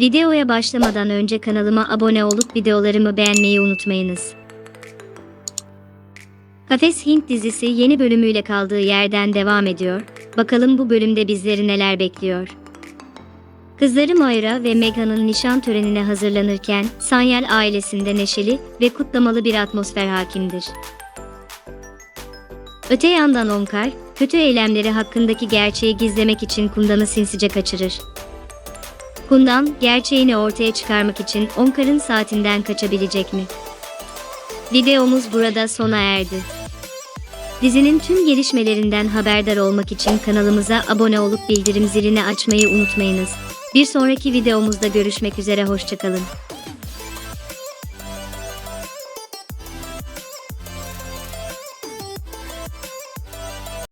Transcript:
Videoya başlamadan önce kanalıma abone olup videolarımı beğenmeyi unutmayınız. Kafes Hint dizisi yeni bölümüyle kaldığı yerden devam ediyor. Bakalım bu bölümde bizleri neler bekliyor. Kızları Moira ve Meghan'ın nişan törenine hazırlanırken Sanyal ailesinde neşeli ve kutlamalı bir atmosfer hakimdir. Öte yandan Onkar, kötü eylemleri hakkındaki gerçeği gizlemek için Kundan'ı sinsice kaçırır. Kundan, gerçeğini ortaya çıkarmak için Onkar'ın saatinden kaçabilecek mi? Videomuz burada sona erdi. Dizinin tüm gelişmelerinden haberdar olmak için kanalımıza abone olup bildirim zilini açmayı unutmayınız. Bir sonraki videomuzda görüşmek üzere hoşçakalın.